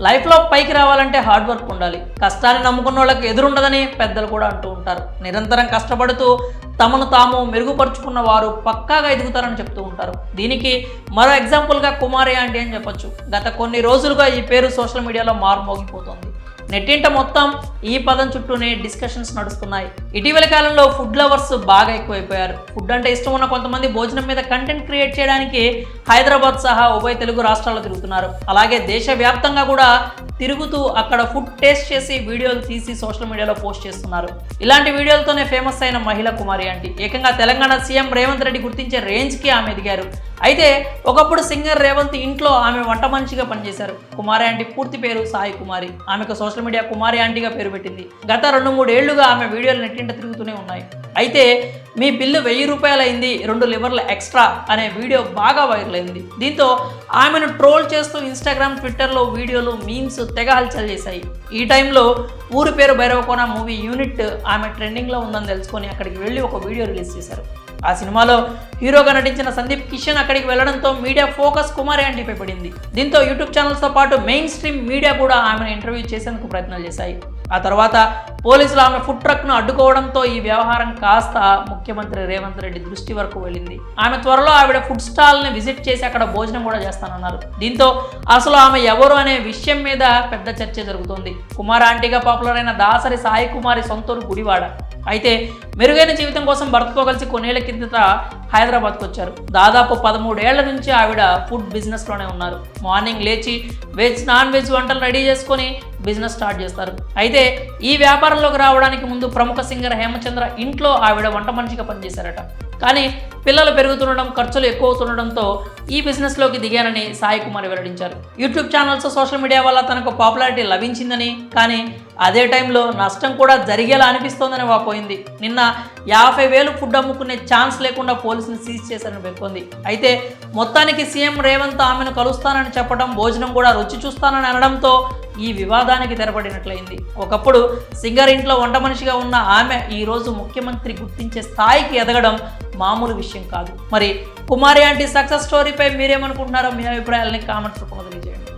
లైఫ్లో పైకి రావాలంటే హార్డ్ వర్క్ ఉండాలి. కష్టాన్ని నమ్ముకున్న వాళ్ళకి ఎదురుండదని పెద్దలు కూడా అంటూ ఉంటారు. నిరంతరం కష్టపడుతూ తమను తాము మెరుగుపరుచుకున్న వారు పక్కాగా ఎదుగుతారని చెప్తూ ఉంటారు. దీనికి మరో ఎగ్జాంపుల్గా కుమారి అంటే అని చెప్పొచ్చు. గత కొన్ని రోజులుగా ఈ పేరు సోషల్ మీడియాలో మారుమోగిపోతుంది. నెట్టింట మొత్తం ఈ పదం చుట్టూనే డిస్కషన్స్ నడుస్తున్నాయి. ఇటీవల కాలంలో ఫుడ్ లవర్స్ బాగా ఎక్కువైపోయారు. ఫుడ్ అంటే ఇష్టం ఉన్న కొంతమంది భోజనం మీద కంటెంట్ క్రియేట్ చేయడానికి హైదరాబాద్ సహా ఉభయ తెలుగు రాష్ట్రాల్లో తిరుగుతున్నారు. అలాగే దేశవ్యాప్తంగా కూడా తిరుగుతూ అక్కడ ఫుడ్ టేస్ట్ చేసి వీడియోలు తీసి సోషల్ మీడియాలో పోస్ట్ చేస్తున్నారు. ఇలాంటి వీడియోలతోనే ఫేమస్ అయిన మహిళ కుమారి అంటే ఏకంగా తెలంగాణ సీఎం రేవంత్ రెడ్డి గుర్తించే రేంజ్కి ఆమె ఎదిగారు. అయితే ఒకప్పుడు సింగర్ రేవంత్ ఇంట్లో ఆమె వంట మనిషిగా పనిచేశారు. కుమారి ఆంటీ పూర్తి పేరు సాయి కుమారి. ఆమెకు సోషల్ మీడియా కుమారి ఆంటీగా పేరు పెట్టింది గత రెండు మూడేళ్ళుగా ఆమె వీడియోలు నెట్టింట తిరుగుతూనే ఉన్నాయి. అయితే మీ బిల్లు వెయ్యి రూపాయలైంది రెండు లివర్ల ఎక్స్ట్రా అనే వీడియో బాగా వైరల్ అయింది దీంతో ఆమెను ట్రోల్ చేస్తూ ఇన్స్టాగ్రామ్ ట్విట్టర్లో వీడియోలు మీమ్స్ తెగ హల్చల్ చేశాయి. ఈ టైంలో ఊరి పేరు భైరవకోన మూవీ యూనిట్ ఆమె ట్రెండింగ్లో ఉందని తెలుసుకొని అక్కడికి వెళ్ళి ఒక వీడియో రిలీజ్ చేశారు. ఆ సినిమాలో హీరోగా నటించిన సందీప్ కిషన్ అక్కడికి వెళ్ళడంతో మీడియా ఫోకస్ కుమార్ ఆంటీపై పడింది. దీంతో యూట్యూబ్ ఛానల్స్తో పాటు మెయిన్ స్ట్రీమ్ మీడియా కూడా ఆమెను ఇంటర్వ్యూ చేసేందుకు ప్రయత్నాలు చేశాయి. ఆ తర్వాత పోలీసులు ఆమె ఫుడ్ ట్రక్ను అడ్డుకోవడంతో ఈ వ్యవహారం కాస్త ముఖ్యమంత్రి రేవంత్ రెడ్డి దృష్టి వరకు వెళ్ళింది. ఆమె త్వరలో ఆవిడ ఫుడ్ స్టాల్ని విజిట్ చేసి అక్కడ భోజనం కూడా చేస్తానన్నారు. దీంతో అసలు ఆమె ఎవరు అనే విషయం మీద పెద్ద చర్చ జరుగుతోంది. కుమార్ ఆంటీగా పాపులర్ అయిన దాసరి సాయి కుమారి సొంతూరు గుడివాడ. అయితే మెరుగైన జీవితం కోసం భర్తతో కలిసి కొన్నేళ్ళ కిందట హైదరాబాద్కు వచ్చారు. దాదాపు పదమూడేళ్ళ నుంచి ఆవిడ ఫుడ్ బిజినెస్లోనే ఉన్నారు. మార్నింగ్ లేచి వెజ్ నాన్ వెజ్ వంటలు రెడీ చేసుకొని బిజినెస్ స్టార్ట్ చేస్తారు. అయితే ఈ వ్యాపారంలోకి రావడానికి ముందు ప్రముఖ సింగర్ హేమచంద్ర ఇంట్లో ఆవిడ వంట మనిషిగా పనిచేశారట. కానీ పిల్లలు పెరుగుతుండడం ఖర్చులు ఎక్కువ అవుతుండడంతో ఈ బిజినెస్లోకి దిగానని సాయి కుమార్ వెల్లడించారు. యూట్యూబ్ ఛానల్స్ సోషల్ మీడియా వల్ల తనకు పాపులారిటీ లభించిందని కానీ అదే టైంలో నష్టం కూడా జరిగేలా అనిపిస్తోందని వాపోయింది. నిన్న యాభై వేలు ఫుడ్ అమ్ముకునే ఛాన్స్ లేకుండా పోలీసులు సీజ్ చేశారని పేర్కొంది. అయితే మొత్తానికి సీఎం రేవంత్ ఆమెను కలుస్తానని చెప్పడం భోజనం కూడా రుచి చూస్తానని అనడంతో ఈ వివాదానికి తెరపడినట్లయింది. ఒకప్పుడు సింగర్ ఇంట్లో వంట మనిషిగా ఉన్న ఆమె ఈ రోజు ముఖ్యమంత్రి గుర్తించే స్థాయికి ఎదగడం మామూలు విషయం కాదు. మరి కుమారి ఆంటీ సక్సెస్ స్టోరీపై మీరేమనుకుంటున్నారో మీ అభిప్రాయాలని కామెంట్స్ రూపంలో తెలియజేయండి.